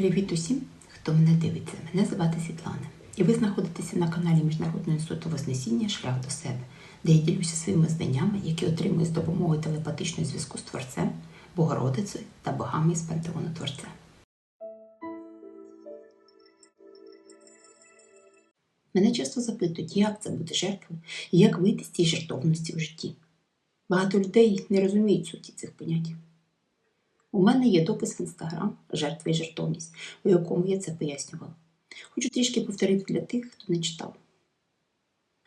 Привіт усім, хто мене дивиться. Мене звати Світлана. І ви знаходитеся на каналі Міжнародного інституту Вознесіння Шлях до себе, де я ділюся своїми знаннями, які отримую з допомогою телепатичного зв'язку з Творцем, Богородицею та богами із пантеону Творця. Мене часто запитують, як це бути жертвою і як вийти з цієї жертовності в житті. Багато людей не розуміють суті цих понять. У мене є допис в інстаграм Жертва і жертовність, у якому я це пояснювала. Хочу трішки повторити для тих, хто не читав.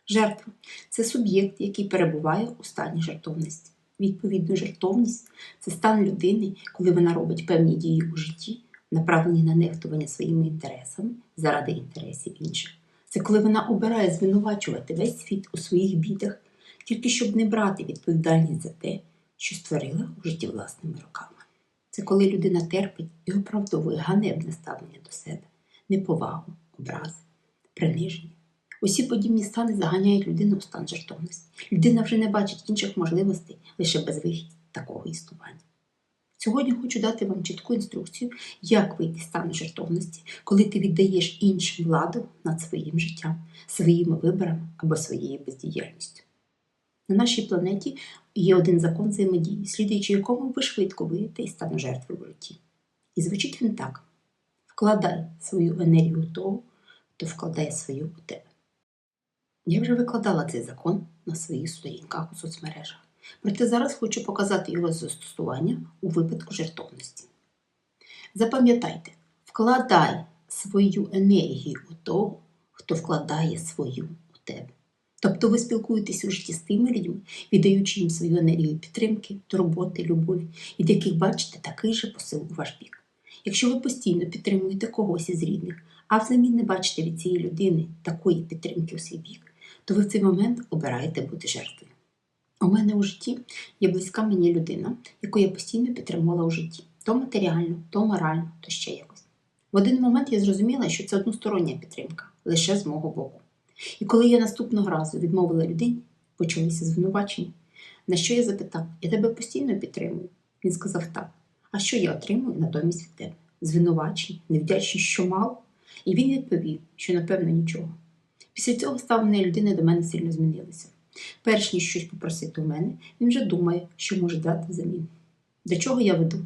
Жертва це суб'єкт, який перебуває у стані жертовності. Відповідно, жертовність це стан людини, коли вона робить певні дії у житті, направлені на нехтування своїми інтересами заради інтересів інших. Це коли вона обирає звинувачувати весь світ у своїх бідах, тільки щоб не брати відповідальність за те, що створила у житті власними руками. Це коли людина терпить і оправдовує ганебне ставлення до себе, неповагу, образи, приниження. Усі подібні стани заганяють людину у стан жертовності. Людина вже не бачить інших можливостей лише безвихідь такого існування. Сьогодні хочу дати вам чітку інструкцію, як вийти з стану жертовності, коли ти віддаєш іншим владу над своїм життям, своїми виборами або своєю бездіяльністю. На нашій планеті є один закон взаємодії, слідуючи якому ви швидко вийдете із стану жертви в житті. І звучить він так: вкладай свою енергію у того, хто вкладає свою у тебе. Я вже викладала цей закон на своїх сторінках у соцмережах, проте зараз хочу показати його застосування у випадку жертовності. Запам'ятайте, вкладай свою енергію у того, хто вкладає свою у тебе. Тобто ви спілкуєтесь у житті з тими людьми, віддаючи їм свою енергію підтримки, турботи, любові, від яких бачите такий же посил у ваш бік. Якщо ви постійно підтримуєте когось із рідних, а взамін не бачите від цієї людини такої підтримки у свій бік, то ви в цей момент обираєте бути жертвою. У мене у житті є близька мені людина, яку я постійно підтримувала у житті, то матеріально, то морально, то ще якось. В один момент я зрозуміла, що це одностороння підтримка, лише з мого боку. І коли я наступного разу відмовила людині, почалися звинувачення. На що я запитав, я тебе постійно підтримую. Він сказав так. А що я отримую натомість від тебе? Звинувачення, невдячність, що мало? І він відповів, що напевно нічого. Після цього ставлення людини до мене сильно змінилося. Перш ніж щось попросити у мене, він вже думає, що може дати взамін. До чого я веду?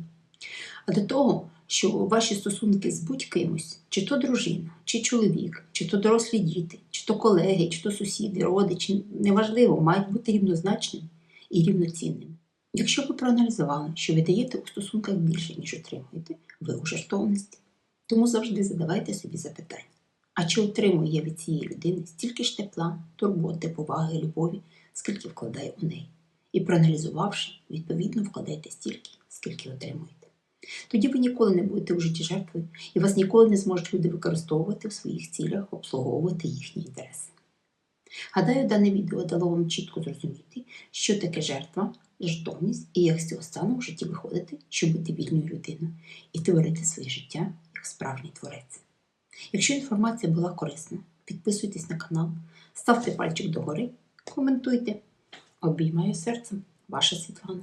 А до того, що ваші стосунки з будь-кимось, чи то дружина, чи чоловік, чи то дорослі діти, чи то колеги, чи то сусіди, родичі, неважливо, мають бути рівнозначними і рівноцінними. Якщо ви проаналізували, що ви даєте у стосунках більше, ніж отримуєте, ви у жертовності. Тому завжди задавайте собі запитання. А чи отримую я від цієї людини стільки ж тепла, турботи, поваги, любові, скільки вкладаю у неї? І проаналізувавши, відповідно вкладайте стільки, скільки отримуєте. Тоді ви ніколи не будете у житті жертвою, і вас ніколи не зможуть люди використовувати в своїх цілях, обслуговувати їхні інтереси. Гадаю, дане відео дало вам чітко зрозуміти, що таке жертва, жертовність і як з цього стану в житті виходити, щоб бути вільною людиною і творити своє життя як справжній творець. Якщо інформація була корисна, підписуйтесь на канал, ставте пальчик догори, коментуйте. Обіймаю серцем, ваша Світлана.